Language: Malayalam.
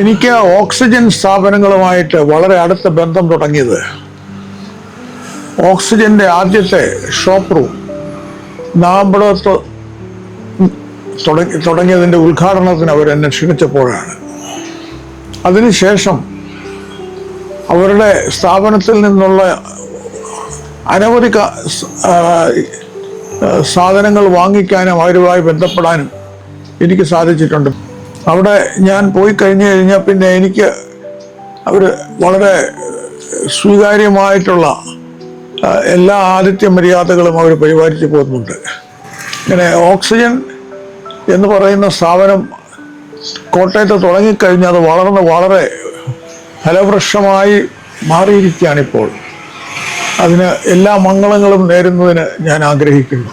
എനിക്ക് ഓക്സിജൻ സ്ഥാപനങ്ങളുമായിട്ട് വളരെ അടുത്ത ബന്ധം തുടങ്ങിയത്. ഓക്സിജന്റെ ആദ്യത്തെ ഷോപ്പ് റൂം നാമ്പടത്ത് തുടങ്ങി തുടങ്ങിയതിന്റെ ഉദ്ഘാടനത്തിന് എന്നെ ക്ഷണിച്ചപ്പോഴാണ്. അതിനുശേഷം അവരുടെ സ്ഥാപനത്തിൽ നിന്നുള്ള അനവധി സാധനങ്ങൾ വാങ്ങിക്കാനും അവരുമായി ബന്ധപ്പെടാനും എനിക്ക് സാധിച്ചിട്ടുണ്ട്. അവിടെ ഞാൻ പോയി കഴിഞ്ഞു കഴിഞ്ഞാൽ പിന്നെ എനിക്ക് അവർ വളരെ സ്വീകാര്യമായിട്ടുള്ള എല്ലാ ആതിഥ്യ മര്യാദകളും അവർ പരിപാലിച്ചു പോകുന്നുണ്ട്. ഇങ്ങനെ ഓക്സിജൻ എന്ന് പറയുന്ന സ്ഥാപനം കോട്ടയത്ത് തുടങ്ങിക്കഴിഞ്ഞാൽ അത് വളർന്ന് വളരെ ഫലവൃക്ഷമായി മാറിയിരിക്കുകയാണിപ്പോൾ. അതിന് എല്ലാ മംഗളങ്ങളും നേരുന്നതിന് ഞാൻ ആഗ്രഹിക്കുന്നു.